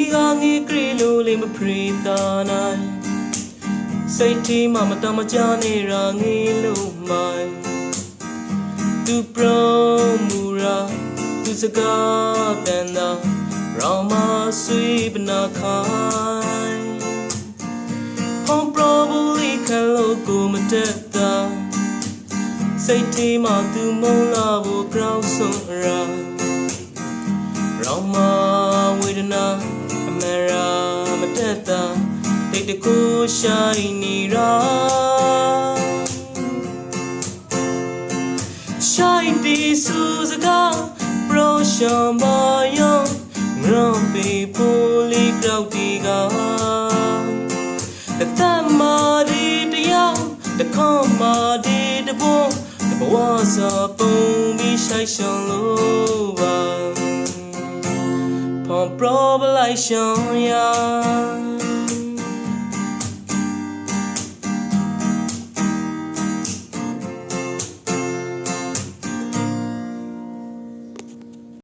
ီကငေးကလေးလိုလေးမဖရီတာနိုင်စိတ်တီမမတမကြနေရာငေးလို့မိုင်းသူပရောမူရာသူစကားတန်တာရောင်မဆွေးပနာခိုင်း Home probably ခံလို့ကိုမတက်တာစိတ်တီမသူမုံလာဖို့ကြောက်ဆုံးရာရောင်မ မတက်တာတိတ်တကူရှိုင်းနေရာရှိုင်းတီစုစကား pro ရှောင်းပါယောငရုံပီပူလီကောက်တီကတတ်မာဒီတယောက်တခေါမာဒီတဘောတဘဝစာပုံပြီးရှိုက်ရှောင်းလို့ပါ from probation yeah